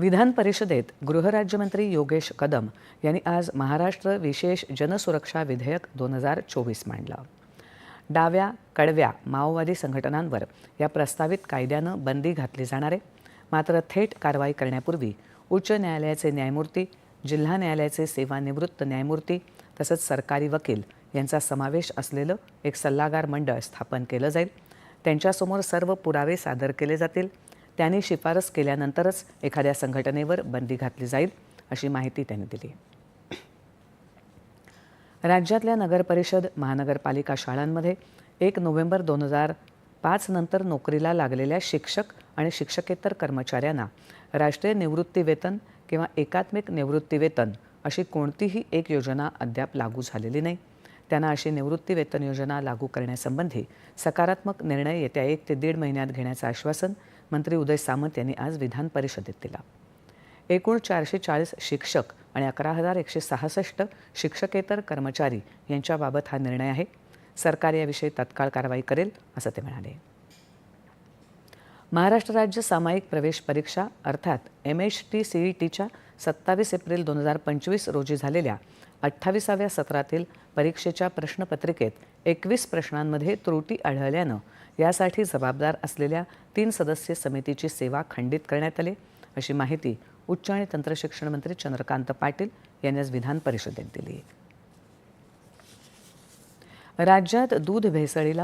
विधान परिषदेत गृहराज्यमंत्री योगेश कदम यांनी आज महाराष्ट्र विशेष जनसुरक्षा विधेयक दोन हजार चोवीस मांडलं. डाव्या कडव्या माओवादी संघटनांवर या प्रस्तावित कायद्यानं बंदी घातली जाणार आहे. मात्र थेट कारवाई करण्यापूर्वी उच्च न्यायालयाचे न्यायमूर्ती जिल्हा न्यायालयाचे सेवानिवृत्त न्यायमूर्ती तसंच सरकारी वकील यांचा समावेश असलेलं एक सल्लागार मंडळ स्थापन केलं जाईल. त्यांच्यासमोर सर्व पुरावे सादर केले जातील. त्यांनी शिफारस केल्यानंतरच एखाद्या संघटनेवर बंदी घातली जाईल अशी माहिती त्यांनी दिली. राज्यातल्या नगरपरिषद महानगरपालिका शाळांमध्ये एक नोव्हेंबर दोन हजार पाच नंतर नोकरीला लागलेल्या शिक्षक आणि शिक्षकेतर कर्मचाऱ्यांना राष्ट्रीय निवृत्तीवेतन किंवा एकात्मिक निवृत्तीवेतन अशी कोणतीही एक योजना अद्याप लागू झालेली नाही. त्यांना अशी निवृत्तीवेतन योजना लागू करण्यासंबंधी सकारात्मक निर्णय येत्या एक ते दीड महिन्यात घेण्याचं आश्वासन मंत्री उदय सामंत यांनी आज विधान परिषदेत दिला. एकूण चारशे चाळीस शिक्षक आणि अकरा हजार एकशे सहासष्ट शिक्षकेतर कर्मचारी यांच्याबाबत हा निर्णय आहे. सरकार याविषयी तत्काळ कारवाई करेल असं ते म्हणाले. महाराष्ट्र राज्य सामायिक प्रवेश परीक्षा अर्थात एम एच टी सीईटीच्या टीच्या सत्तावीस एप्रिल दोन हजार पंचवीस रोजी झालेल्या अठ्ठावीसाव्या सत्रातील परीक्षेच्या प्रश्नपत्रिकेत एकवीस प्रश्नांमध्ये त्रुटी आढळल्यानं यासाठी जबाबदार असलेल्या तीन सदस्यीय समितीची सेवा खंडित करण्यात आली. अशी माहिती उच्च आणि तंत्रशिक्षण मंत्री चंद्रकांत पाटील यांनी आज विधान परिषदेत दिली. राज्यात दूध भेसळीला